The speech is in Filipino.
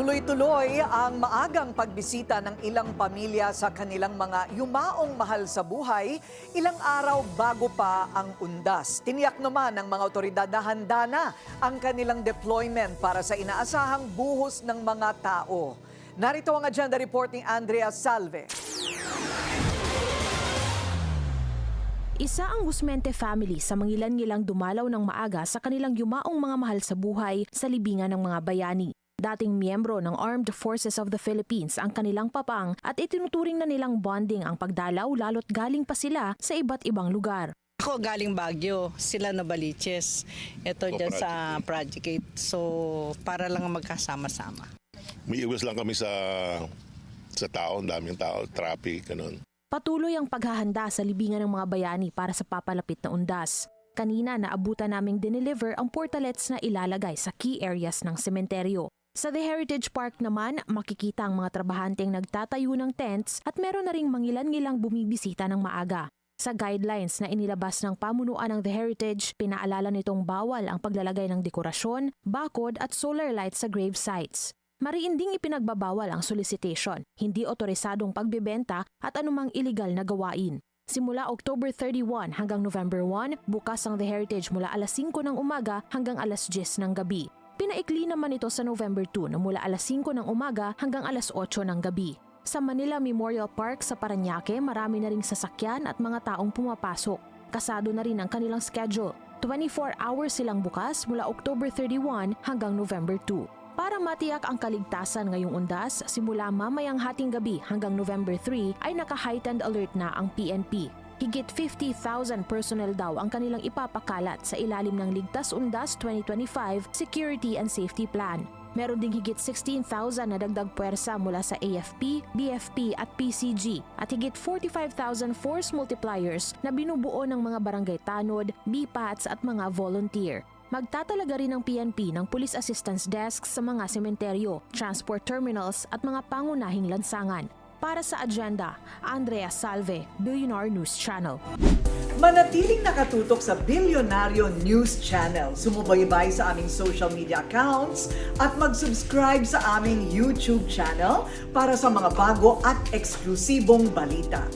Tuloy-tuloy ang maagang pagbisita ng ilang pamilya sa kanilang mga yumaong mahal sa buhay ilang araw bago pa ang undas. Tiniyak naman ng mga otoridad na handa na ang kanilang deployment para sa inaasahang buhos ng mga tao. Narito ang agenda report ni Andrea Salve. Isa ang Guzmente family sa mangilan-ngilang dumalaw ng maaga sa kanilang yumaong mga mahal sa buhay sa libingan ng mga bayani. Dating miyembro ng Armed Forces of the Philippines ang kanilang papang at itinuturing na nilang bonding ang pagdalaw lalo't galing pa sila sa iba't ibang lugar. Ako galing Baguio, sila Novaliches. Ito dyan sa Project 8. So, para lang magkasama-sama. May iwas lang kami sa sa tao, daming tao, traffic, ganun. Patuloy ang paghahanda sa libingan ng mga bayani para sa papalapit na undas. Kanina naabutan naming dineliver ang portalets na ilalagay sa key areas ng sementeryo. Sa The Heritage Park naman, makikita ang mga trabahanteng nagtatayo ng tents at meron na ring mangilan-ngilang bumibisita ng maaga. Sa guidelines na inilabas ng pamunuan ng The Heritage, pinaalala nitong bawal ang paglalagay ng dekorasyon, bakod at solar lights sa grave sites. Mariinding ipinagbabawal ang solicitation, hindi otorisadong pagbebenta at anumang iligal na gawain. Simula October 31 hanggang November 1, bukas ang The Heritage mula alas 5 ng umaga hanggang alas 10 ng gabi. Pinaikli naman ito sa November 2 na mula alas 5 ng umaga hanggang alas 8 ng gabi. Sa Manila Memorial Park sa Paranaque, marami na ring sasakyan at mga taong pumapasok. Kasado na rin ang kanilang schedule. 24 hours silang bukas mula October 31 hanggang November 2. Para matiyak ang kaligtasan ngayong undas, simula mamayang hating gabi hanggang November 3 ay naka-heightened alert na ang PNP. Higit 50,000 personnel daw ang kanilang ipapakalat sa ilalim ng Ligtas Undas 2025 Security and Safety Plan. Meron ding higit 16,000 na dagdag puwersa mula sa AFP, BFP at PCG at higit 45,000 force multipliers na binubuo ng mga barangay tanod, BPATs at mga volunteer. Magtatalaga rin ang PNP ng Police Assistance Desk sa mga sementeryo, transport terminals at mga pangunahing lansangan. Para sa agenda, Andrea Salve, Billionaire News Channel. Manatiling nakatutok sa Bilyonaryo News Channel. Sumubaybay sa aming social media accounts at mag-subscribe sa aming YouTube channel para sa mga bago at eksklusibong balita.